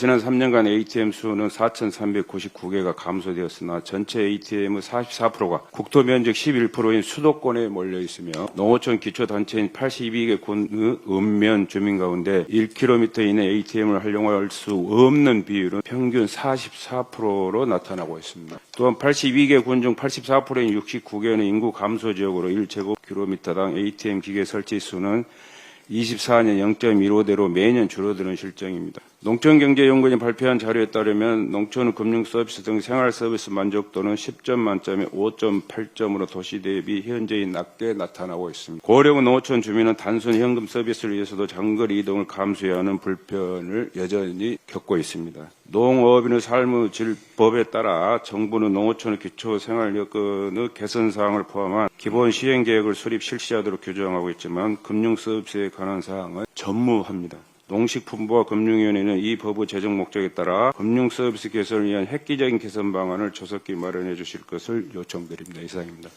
지난 3년간 ATM 수는 4,399개가 감소되었으나 전체 ATM의 44%가 국토 면적 11%인 수도권에 몰려 있으며 농어촌 기초단체인 82개 군의 읍면 주민 가운데 1km 이내 ATM을 활용할 수 없는 비율은 평균 44%로 나타나고 있습니다. 또한 82개 군 중 84%인 69개는 인구 감소 지역으로 1제곱킬로미터당 ATM 기계 설치 수는 24년 0.15대로 매년 줄어드는 실정입니다. 농촌경제연구원이 발표한 자료에 따르면 농촌 금융 서비스 등 생활 서비스 만족도는 10점 만점에 5.8점으로 도시 대비 현저히 낮게 나타나고 있습니다. 고령 농어촌 주민은 단순 현금 서비스를 위해서도 장거리 이동을 감수해야 하는 불편을 여전히 겪고 있습니다. 농업인의 삶의 질 법에 따라 정부는 농어촌의 기초 생활 여건의 개선 사항을 포함한 기본 시행 계획을 수립 실시하도록 규정하고 있지만 금융 서비스에 관한 사항은 전무합니다. 농식품부와 금융위원회는 이 법의 제정 목적에 따라 금융 서비스 개선을 위한 획기적인 개선 방안을 조속히 마련해 주실 것을 요청드립니다. 이상입니다.